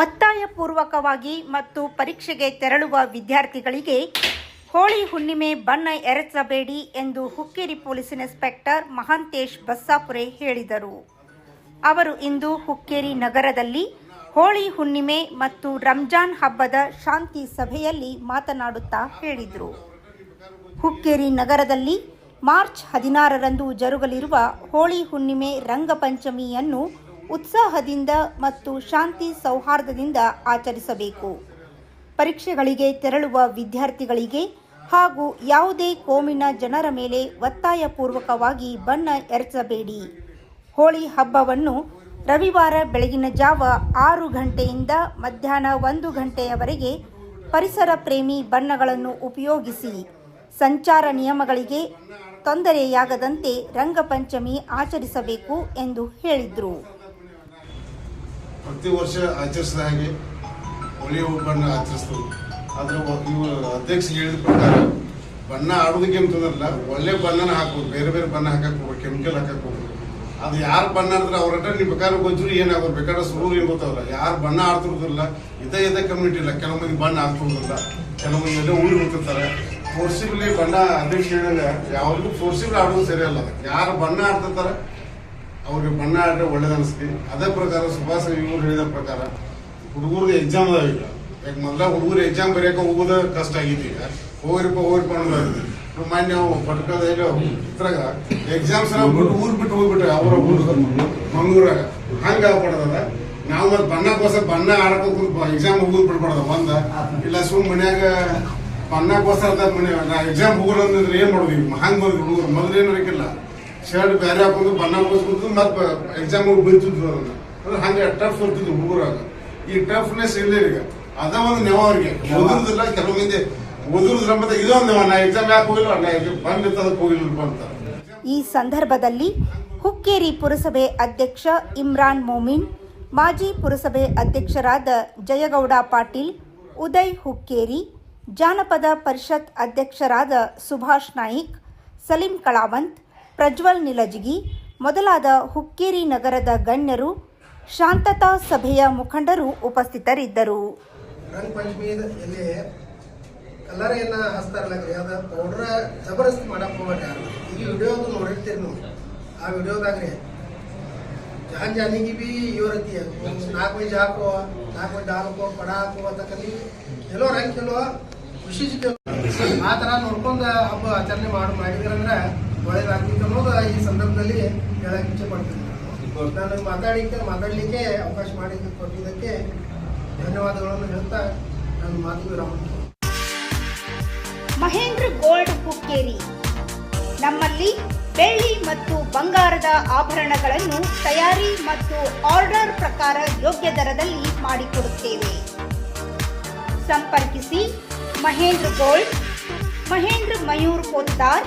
ಒತ್ತಾಯಪೂರ್ವಕವಾಗಿ ಮತ್ತು ಪರೀಕ್ಷೆಗೆ ತೆರಳುವ ವಿದ್ಯಾರ್ಥಿಗಳಿಗೆ ಹೋಳಿ ಹುಣ್ಣಿಮೆ ಬಣ್ಣ ಎರಚಬೇಡಿ ಎಂದು ಹುಕ್ಕೇರಿ ಪೊಲೀಸ್ ಇನ್ಸ್ಪೆಕ್ಟರ್ ಮಹಾಂತೇಶ್ ಬಸ್ಸಾಪುರೆ ಹೇಳಿದರು. ಅವರು ಇಂದು ಹುಕ್ಕೇರಿ ನಗರದಲ್ಲಿ ಹೋಳಿ ಹುಣ್ಣಿಮೆ ಮತ್ತು ರಂಜಾನ್ ಹಬ್ಬದ ಶಾಂತಿ ಸಭೆಯಲ್ಲಿ ಮಾತನಾಡುತ್ತಾ ಹೇಳಿದರು. ಹುಕ್ಕೇರಿ ನಗರದಲ್ಲಿ ಮಾರ್ಚ್ ಹದಿನಾರರಂದು ಜರುಗಲಿರುವ ಹೋಳಿ ಹುಣ್ಣಿಮೆ ರಂಗಪಂಚಮಿಯನ್ನು ಉತ್ಸಾಹದಿಂದ ಮತ್ತು ಶಾಂತಿ ಸೌಹಾರ್ದದಿಂದ ಆಚರಿಸಬೇಕು. ಪರೀಕ್ಷೆಗಳಿಗೆ ತೆರಳುವ ವಿದ್ಯಾರ್ಥಿಗಳಿಗೆ ಹಾಗೂ ಯಾವುದೇ ಕೋಮಿನ ಜನರ ಮೇಲೆ ಒತ್ತಾಯಪೂರ್ವಕವಾಗಿ ಬಣ್ಣ ಎರಚಬೇಡಿ. ಹೋಳಿ ಹಬ್ಬವನ್ನು ರವಿವಾರ ಬೆಳಗಿನ ಜಾವ ಆರು ಗಂಟೆಯಿಂದ ಮಧ್ಯಾಹ್ನ ಒಂದು ಗಂಟೆಯವರೆಗೆ ಪರಿಸರ ಪ್ರೇಮಿ ಬಣ್ಣಗಳನ್ನು ಉಪಯೋಗಿಸಿ, ಸಂಚಾರ ನಿಯಮಗಳಿಗೆ ತೊಂದರೆಯಾಗದಂತೆ ರಂಗಪಂಚಮಿ ಆಚರಿಸಬೇಕು ಎಂದು ಹೇಳಿದರು. ಪ್ರತಿ ವರ್ಷ ಆಚರಿಸಿದ ಹಾಗೆ ಹೋಳಿ ಬಣ್ಣ ಆಚರಿಸ್ತೇವೆ ಆದರೆ ನೀವು ಅಧ್ಯಕ್ಷ ಹೇಳಿದ ಪ್ರಕಾರ ಬಣ್ಣ ಆಡೋದಕ್ಕೆ ಅಂತಂದ್ರಲ್ಲ ಒಳ್ಳೆ ಬಣ್ಣನ ಹಾಕೋದು ಬೇರೆ ಬೇರೆ ಬಣ್ಣ ಹಾಕಕ್ ಹೋಗ್ಬೇಕು ಕೆಮಿಕಲ್ ಹಾಕಕ್ ಹೋಗ್ಬೇಕು ಅದು ಯಾರು ಬಣ್ಣ ಆಡಿದ್ರೆ ಅವ್ರ ಹತ್ರ ನೀವು ಬೇಕಾದ್ರೆ ಗೊತ್ತಿರು ಏನಾಗೋದು ಬೇಕಾದ್ರೆ ಸುರು ಏನು ಗೊತ್ತಾಗಲ್ಲ. ಯಾರು ಬಣ್ಣ ಆಡ್ತಿರೋದಿಲ್ಲ, ಇದೇ ಇದೇ ಕಮ್ಯುನಿಟಿ ಇಲ್ಲ. ಕೆಲವು ಮಂದಿ ಬಣ್ಣ ಆಡ್ತಿರೋದಿಲ್ಲ ಕೆಲವು ಮಂದಿ ಎಲ್ಲ ಉಳಿ ಹೋಗ್ತಿರ್ತಾರೆ. ಫೋರ್ಸಿಬ್ಲಿ ಬಣ್ಣ ಅಧ್ಯಕ್ಷ ಹೇಳಿದ್ರೆ ಯಾವಾಗಲೂ ಫೋರ್ಸಿಬ್ಲಿ ಆಡೋದು ಸರಿಯಲ್ಲ ಅದಕ್ಕೆ ಯಾರು ಬಣ್ಣ ಆಡ್ತಿರ್ತಾರೆ ಅವ್ರಿಗೆ ಬಣ್ಣ ಆಡ್ರೆ ಒಳ್ಳೇದು ಅನಿಸ್ತಿ. ಅದೇ ಪ್ರಕಾರ ಸುಭಾಷ್ ಇವ್ರು ಹೇಳಿದ ಪ್ರಕಾರ ಹುಡುಗರಿಗೆ ಎಕ್ಸಾಮ್ ಅದಾವ ಈಗ. ಯಾಕೆ ಮೊದಲ ಹುಡುಗರು ಎಕ್ಸಾಮ್ ಬರೆಯಕ್ಕೆ ಹೋಗೋದ ಕಷ್ಟ ಆಗೈತಿ ಈಗ. ಹೋಗ್ರಿಪ್ಪ ಹೋಗ್ರಿಪ್ಪ ಅನ್ನೋದಾಗಿದೆ ಮಾನ್ಯ ಪಟ್ಕದ ಇದ್ರಾಗ ಎಕ್ಸಾಮ್ಸ್ ಬಿಟ್ಟು ಊರ್ ಬಿಟ್ಟು ಹೋಗ್ಬಿಟ್ರೆ ಅವರ ಹುಡುಗರು ಮಂಗ್ಳೂರಾಗ. ಹಂಗ ಆಗ್ಬಿಡದ ನಾವು ಮತ್ತೆ ಬಣ್ಣಕ್ಕೋಸ್ಕರ ಬಣ್ಣ ಆಡಬೇಕು ಎಕ್ಸಾಮ್ ಹೋಗೋದು ಬಿಡ್ಬಾರ್ದ ಒಂದ. ಇಲ್ಲ ಸುಮ್ ಮನ್ಯಾಗ ಅಂತ ಮನೆ ನಾ ಎಕ್ಸಾಮ್ ಹೋಗಲ್ಲ ಅಂದ್ರೆ ಏನ್ ಮಾಡೋದು ಈಗ? ಹಂಗ್ ಬಂದ್ ಹುಡುಗರು. ಮೊದಲೇನು ಬೇಕಿಲ್ಲ ಶರ್ಟ್ ಬೇರೆ ಹಾಕೊಂಡು ಬಣ್ಣ ಕೊಸ್ಕೊಂಡು ಮತ್ತೆ ಎಕ್ಸಾಮ್ ಹೋಗಿ ಬೀಳ್ತಿದ್ವು ಅದನ್ನ ಅಂದ್ರೆ ಹಂಗೆ ಟಫ್ ಇರ್ತಿದ್ವು ಹುಡುಗರಾಗ. ಈ ಟಫ್ನೆಸ್ ಇಲ್ಲ ಈಗ. ಅದ ಒಂದು ನೆವ ಅವ್ರಿಗೆ. ಓದುದಿಲ್ಲ ಕೆಲವು ಮಂದಿ ಓದುದ್ರ ಮತ್ತೆ ಇದೊಂದು ನೆವ. ನಾ ಎಕ್ಸಾಮ್ ಯಾಕೆ ಹೋಗಿಲ್ಲ? ನಾ ಬಂದಿತ್ತು ಅದಕ್ಕೆ ಹೋಗಿಲ್ಲ ಅಂತ. ಈ ಸಂದರ್ಭದಲ್ಲಿ ಹುಕ್ಕೇರಿ ಪುರಸಭೆ ಅಧ್ಯಕ್ಷ ಇಮ್ರಾನ್ ಮೊಮಿನ್, ಮಾಜಿ ಪುರಸಭೆ ಅಧ್ಯಕ್ಷರಾದ ಜಯಗೌಡ ಪಾಟೀಲ್, ಉದಯ್ ಹುಕ್ಕೇರಿ, ಜಾನಪದ ಪರಿಷತ್ ಅಧ್ಯಕ್ಷರಾದ ಸುಭಾಷ್ ನಾಯಿಕ್, ಸಲೀಂ ಕಳಾವಂತ್ ಪ್ರಜ್ವಲ್ ನಿಲಜಗಿ, ಮೊದಲಾದ ಹುಕ್ಕೇರಿ ನಗರದ ಗಣ್ಯರು, ಶಾಂತತಾ ಸಭೆಯ ಮುಖಂಡರು ಉಪಸ್ಥಿತರಿದ್ದರು. ರಂಗ ಪಂಚಮಿ ಇಲ್ಲಿ ಕಲರ್ ಏನ ಹಚ್ತಾರಲ್ಲ ರೀ ಅದ ಪೌಡ್ರ ಜಬರ್ದಸ್ತಿ ಮಾಡಕ್ ಹೋಗ್ಬೇಡ್ರಿ ಯಾರು. ವಿಡಿಯೋ ನೋಡಿರ್ತೀರಿ ನೀವು. ಆ ವಿಡಿಯೋದಾಗ ರೀ ಜಾನ್ ಜಾನಿಗೆ ಬಿ ಇವರತಿ ನಾಲ್ಕು ಮಂದಿ ಹಾಕೋ, ನಾಲ್ಕು ಮಂದಿ ಹಾಕೋ, ಪಡ ಹಾಕೋ ಅಂತ ಕಲಿ ರಂಗ್, ಕೆಲೋ ಖುಷಿ ಸಿಗ್ತೇವೆ ಆ ಥರ ನೋಡ್ಕೊಂಡು ಹಬ್ಬ ಆಚರಣೆ ಮಾಡಿ ಮಾಡಿದ್ರಂದ್ರೆ ಒಳ್ಳೇದಾಗ್ತಿತ್ತು ಅನ್ನೋದು ಈ ಸಂದರ್ಭದಲ್ಲಿ ಹೇಳಕ್ ಇಚ್ಛೆ ಪಡ್ತೀನಿ ನಾನು. ಮಾತಾಡಲಿಕ್ಕೆ ಮಾತಾಡಲಿಕ್ಕೆ ಅವಕಾಶ ಮಾಡಿ ಕೊಟ್ಟಿದ್ದಕ್ಕೆ ಧನ್ಯವಾದಗಳನ್ನು ಹೇಳ್ತಾ ನಾನು ಮಾತು ವಿರಾಮ ಮಹೇಂದ್ರ ಗೋಲ್ಡ್ ಹುಕ್ಕೇರಿ ನಮ್ಮಲ್ಲಿ ಬೆಳ್ಳಿ ಮತ್ತು ಬಂಗಾರದ ಆಭರಣಗಳನ್ನು ತಯಾರಿ ಮತ್ತು ಆರ್ಡರ್ ಪ್ರಕಾರ ಯೋಗ್ಯ ದರದಲ್ಲಿ ಮಾಡಿಕೊಡುತ್ತೇವೆ. ಸಂಪರ್ಕಿಸಿ ಮಹೇಂದ್ರ ಗೋಲ್ಡ್, ಮಹೇಂದ್ರ ಮಯೂರ್ ಪೋತ್ತಾರ್